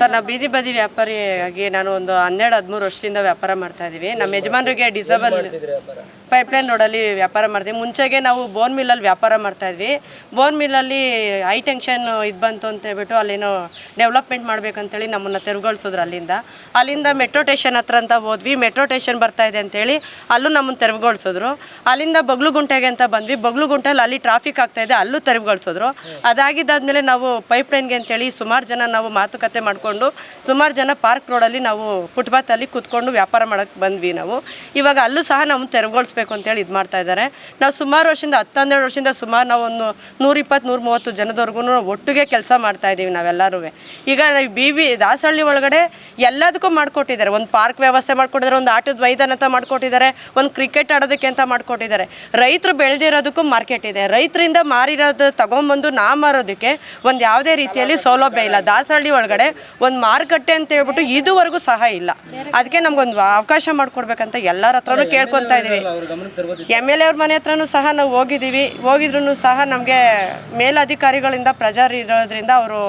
Sir ನಾವು ಬೀದಿ ಬದಿ ವ್ಯಾಪಾರಿಯಾಗಿ ನಾನು ಒಂದು ಹನ್ನೆರಡು ಹದಿಮೂರು ವರ್ಷದಿಂದ ವ್ಯಾಪಾರ ಮಾಡ್ತಾ ಇದ್ದೀವಿ ನಮ್ಮ ಯಜಮಾನರಿಗೆ ಡಿಸೇಬಲ್ ಪೈಪ್ಲೈನ್ ರೋಡಲ್ಲಿ ವ್ಯಾಪಾರ? ಮಾಡ್ತೀವಿ. ಮುಂಚೆಗೆ ನಾವು ಬೋನ್ ಮಿಲ್ಲಲ್ಲಿ ವ್ಯಾಪಾರ ಮಾಡ್ತಾ ಇದ್ವಿ. ಬೋನ್ ಮಿಲ್ಲಲ್ಲಿ ಹೈ ಟೆನ್ಷನ್ ಇದು ಬಂತು ಅಂತ ಹೇಳ್ಬಿಟ್ಟು ಅಲ್ಲೇನೋ ಡೆವಲಪ್ಮೆಂಟ್ ಮಾಡ್ಬೇಕಂತೇಳಿ ನಮ್ಮನ್ನು ತೆರವುಗೊಳಿಸಿದ್ರು ಅಲ್ಲಿಂದ. ಅಲ್ಲಿಂದ ಮೆಟ್ರೋ ಟೇಷನ್ ಹತ್ರ ಅಂತ ಹೋದ್ವಿ. ಮೆಟ್ರೋ ಟೇಷನ್ ಬರ್ತಾ ಇದೆ ಅಂತೇಳಿ ಅಲ್ಲೂ ನಮ್ಮನ್ನು ತೆರವುಗೊಳಿಸಿದ್ರು. ಅಲ್ಲಿಂದ ಬಗ್ಲುಗುಂಟೆಗೆ ಅಂತ ಬಂದ್ವಿ. ಬಗ್ಲುಗುಂಟೆಯಲ್ಲಿ ಅಲ್ಲಿ ಟ್ರಾಫಿಕ್ ಆಗ್ತಾ ಇದೆ. ಅಲ್ಲೂ ತೆರವುಗೊಳಿಸಿದ್ರು. ಅದಾಗಿದ್ದಾದ್ಮೇಲೆ ನಾವು ಪೈಪ್ಲೈನ್ಗೆ ಅಂತೇಳಿ ಸುಮಾರು ಜನ ನಾವು ಮಾತುಕತೆ ಮಾಡಿಕೊಂಡು ಸುಮಾರು ಜನ ಪಾರ್ಕ್ ರೋಡಲ್ಲಿ ನಾವು ಫುಟ್ಪಾತಲ್ಲಿ ಕೂತ್ಕೊಂಡು ವ್ಯಾಪಾರ ಮಾಡೋಕ್ಕೆ ಬಂದ್ವಿ ನಾವು. ಇವಾಗ ಅಲ್ಲೂ ಸಹ ನಾವು ತೆರವುಗೊಳಿಸ್ಬೇಕು ಅಂತೇಳಿ ಇದು ಮಾಡ್ತಾ ಇದ್ದಾರೆ. ನಾವು ಸುಮಾರು ವರ್ಷದಿಂದ ಹತ್ತನ್ನೆರಡು ವರ್ಷದಿಂದ ಸುಮಾರು ನಾವು ಒಂದು ನೂರಿಪ್ಪತ್ತು ನೂರ ಮೂವತ್ತು ಜನದವರೆಗೂ ಒಟ್ಟಿಗೆ ಕೆಲಸ ಮಾಡ್ತಾ ಇದ್ದೀವಿ ನಾವೆಲ್ಲರೂ ಈಗ ಬಿ ಬಿ ದಾಸಹಳ್ಳಿ ಒಳಗಡೆ ಎಲ್ಲದಕ್ಕೂ ಮಾಡಿಕೊಟ್ಟಿದ್ದಾರೆ. ಒಂದು ಪಾರ್ಕ್ ವ್ಯವಸ್ಥೆ ಮಾಡಿಕೊಟ್ಟಿದ್ದಾರೆ, ಒಂದು ಆಟದ ಮೈದಾನ ಅಂತ ಮಾಡಿಕೊಟ್ಟಿದ್ದಾರೆ, ಒಂದು ಕ್ರಿಕೆಟ್ ಆಡೋದಕ್ಕೆ ಅಂತ ಮಾಡಿಕೊಟ್ಟಿದ್ದಾರೆ. ರೈತರು ಬೆಳೆದಿರೋದಕ್ಕೂ ಮಾರ್ಕೆಟ್ ಇದೆ. ರೈತರಿಂದ ಮಾರಿರೋದು ತಗೊಂಬಂದು ನಾ ಮಾರೋದಕ್ಕೆ ಒಂದು ಯಾವುದೇ ರೀತಿಯಲ್ಲಿ ಸೌಲಭ್ಯ ಇಲ್ಲ. ದಾಸಹಳ್ಳಿ ಒಳಗಡೆ ಒಂದು ಮಾರುಕಟ್ಟೆ ಅಂತ ಹೇಳ್ಬಿಟ್ಟು ಇದುವರೆಗೂ ಸಹ ಇಲ್ಲ. ಅದಕ್ಕೆ ನಮ್ಗೊಂದು ಅವಕಾಶ ಮಾಡಿಕೊಡ್ಬೇಕಂತ ಎಲ್ಲರ ಹತ್ರನೂ ಕೇಳ್ಕೊತಾ ಇದ್ದೀವಿ ಎಂ ಎಲ್ ಎ ಅವ್ರ ಮನೆ ಹತ್ರನೂ ಸಹ ನಾವು ಹೋಗಿದ್ದೀವಿ ಹೋಗಿದ್ರು ಸಹ ನಮಗೆ ಮೇಲಧಿಕಾರಿಗಳಿಂದ ಪ್ರಜಾರ್ ಇರೋದ್ರಿಂದ ಅವರು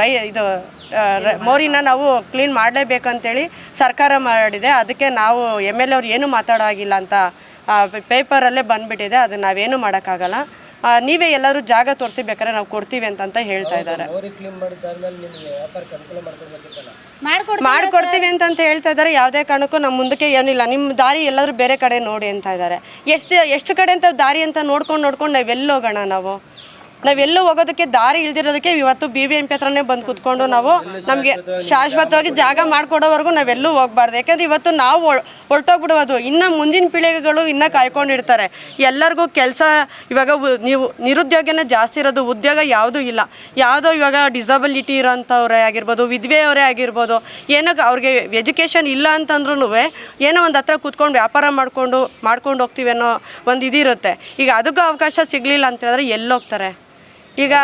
ರೈ ಇದು ಮೋರಿನ ನಾವು ಕ್ಲೀನ್ ಮಾಡಲೇಬೇಕಂತೇಳಿ ಸರ್ಕಾರ ಮಾಡಿದೆ. ಅದಕ್ಕೆ ನಾವು ಎಂ ಎಲ್ ಎ ಅವ್ರು ಏನೂ ಮಾತಾಡೋಗಿಲ್ಲ ಅಂತ ಪೇಪರಲ್ಲೇ ಬಂದ್ಬಿಟ್ಟಿದೆ. ಅದು ನಾವೇನು ಮಾಡೋಕ್ಕಾಗಲ್ಲ. ನೀವೇ ಎಲ್ಲರೂ ಜಾಗ ತೋರಿಸಿ ಬೇಕಾದ್ರೆ ನಾವು ಕೊಡ್ತೀವಿ ಅಂತ ಹೇಳ್ತಾ ಇದ್ದಾರೆ. ಮಾಡ್ಕೊಡ್ ಮಾಡ್ಕೊಡ್ತೀವಿ ಅಂತ ಹೇಳ್ತಾ ಇದ್ದಾರೆ. ಯಾವುದೇ ಕಾರಣಕ್ಕೂ ನಮ್ಮ ಮುಂದಕ್ಕೆ ಏನಿಲ್ಲ ನಿಮ್ಮ ದಾರಿ ಎಲ್ಲರೂ ಬೇರೆ ಕಡೆ ನೋಡಿ ಅಂತ ಇದ್ದಾರೆ. ಎಷ್ಟು ಎಷ್ಟು ಕಡೆ ಅಂತ ದಾರಿ ಅಂತ ನೋಡ್ಕೊಂಡು ನೋಡ್ಕೊಂಡು ನಾವೆಲ್ಲಿ ಹೋಗೋಣ ನಾವು? ನಾವೆಲ್ಲೂ ಹೋಗೋದಕ್ಕೆ ದಾರಿ ಇಳ್ದಿರೋದಕ್ಕೆ ಇವತ್ತು ಬಿ ಬಿ ಎಂ ಪಿ ಹತ್ರನೇ ಬಂದು ಕೂತ್ಕೊಂಡು ನಾವು ನಮಗೆ ಶಾಶ್ವತವಾಗಿ ಜಾಗ ಮಾಡಿಕೊಡೋವರೆಗೂ ನಾವೆಲ್ಲೂ ಹೋಗ್ಬಾರ್ದು. ಯಾಕಂದ್ರೆ ಇವತ್ತು ನಾವು ಹೊರಟೋಗ್ಬಿಡೋದು. ಇನ್ನು ಮುಂದಿನ ಪೀಳಿಗೆಗಳು ಇನ್ನೂ ಕಾಯ್ಕೊಂಡಿರ್ತಾರೆ. ಎಲ್ಲರಿಗೂ ಕೆಲಸ ಇವಾಗ ನೀವು ನಿರುದ್ಯೋಗನೇ ಜಾಸ್ತಿ ಇರೋದು ಉದ್ಯೋಗ ಯಾವುದೂ ಇಲ್ಲ. ಯಾವುದೋ ಇವಾಗ ಡಿಸಬಿಲಿಟಿ ಇರೋಂಥವ್ರೇ ಆಗಿರ್ಬೋದು, ವಿಧವೆಯವರೇ ಆಗಿರ್ಬೋದು, ಏನೋ ಅವ್ರಿಗೆ ಎಜುಕೇಷನ್ ಇಲ್ಲ ಅಂತಂದ್ರೂ ಏನೋ ಒಂದು ಹತ್ರ ಕೂತ್ಕೊಂಡು ವ್ಯಾಪಾರ ಮಾಡಿಕೊಂಡು, ಮಾಡ್ಕೊಂಡು ಹೋಗ್ತೀವಿ ಅನ್ನೋ ಒಂದು ಇದಿರುತ್ತೆ. ಈಗ ಅದಕ್ಕೂ ಅವಕಾಶ ಸಿಗಲಿಲ್ಲ ಅಂತ ಹೇಳಿದ್ರೆ ಎಲ್ಲಿ ಹೋಗ್ತಾರೆ ಈಗ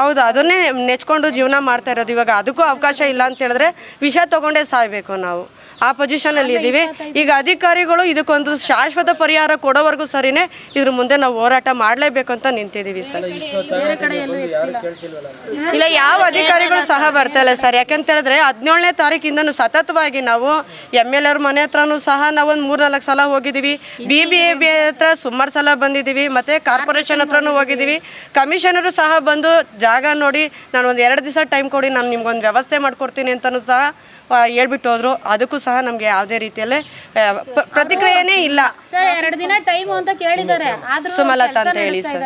ಹೌದು ಅದನ್ನೇ ನೆಚ್ಕೊಂಡು ಜೀವನ ಮಾಡ್ತಾ ಇರೋದು. ಇವಾಗ ಅದಕ್ಕೂ ಅವಕಾಶ ಇಲ್ಲ ಅಂತ ಹೇಳಿದ್ರೆ ವಿಷ ತಗೊಂಡೇ ಸಾಯ್ಬೇಕು ನಾವು. ಆ ಪೊಸಿಷನಲ್ಲಿ ಇದ್ದೀವಿ. ಈಗ ಅಧಿಕಾರಿಗಳು ಇದಕ್ಕೊಂದು ಶಾಶ್ವತ ಪರಿಹಾರ ಕೊಡೋವರೆಗೂ ಸರಿನೇ ಇದ್ರ ಮುಂದೆ ನಾವು ಹೋರಾಟ ಮಾಡಲೇಬೇಕು ಅಂತ ನಿಂತಿದ್ದೀವಿ ಸರ್. ಇಲ್ಲ ಯಾವ ಅಧಿಕಾರಿಗಳು ಸಹ ಬರ್ತಾ ಇಲ್ಲ ಸರ್. ಯಾಕಂತ ಹೇಳಿದ್ರೆ ಹದಿನೇಳನೇ ತಾರೀಕಿಂದನೂ ಸತತವಾಗಿ ನಾವು ಎಂ ಎಲ್ ಅವ್ರ ಮನೆ ಹತ್ರನೂ ಸಹ ನಾವು ಒಂದು ಮೂರ್ನಾಲ್ಕು ಸಲ ಹೋಗಿದ್ದೀವಿ. ಬಿ ಬಿ ಎ ಬಿ ಹತ್ರ ಸುಮಾರು ಸಲ ಬಂದಿದ್ದೀವಿ. ಮತ್ತೆ ಕಾರ್ಪೊರೇಷನ್ ಹತ್ರನೂ ಹೋಗಿದ್ದೀವಿ. ಕಮಿಷನರು ಸಹ ಬಂದು ಜಾಗ ನೋಡಿ ನಾನು ಒಂದು ಎರಡು ದಿವಸ ಟೈಮ್ ಕೊಡಿ ನಾನು ನಿಮ್ಗೊಂದು ವ್ಯವಸ್ಥೆ ಮಾಡಿಕೊಡ್ತೀನಿ ಅಂತಲೂ ಸಹ ಹೇಳ್ಬಿಟ್ಟು ಹೋದ್ರು. ಅದಕ್ಕೂ ಸಹ ನಮಗೆ ಯಾವುದೇ ರೀತಿಯಲ್ಲಿ ಪ್ರತಿಕ್ರಿಯೆನೇ ಇಲ್ಲ. ಸರ್ ಎರಡು ದಿನ ಟೈಮ್ ಅಂತ ಕೇಳಿದ್ದಾರೆ. ಸುಮಲತಾ ಅಂತ ಹೇಳಿ ಸರ್.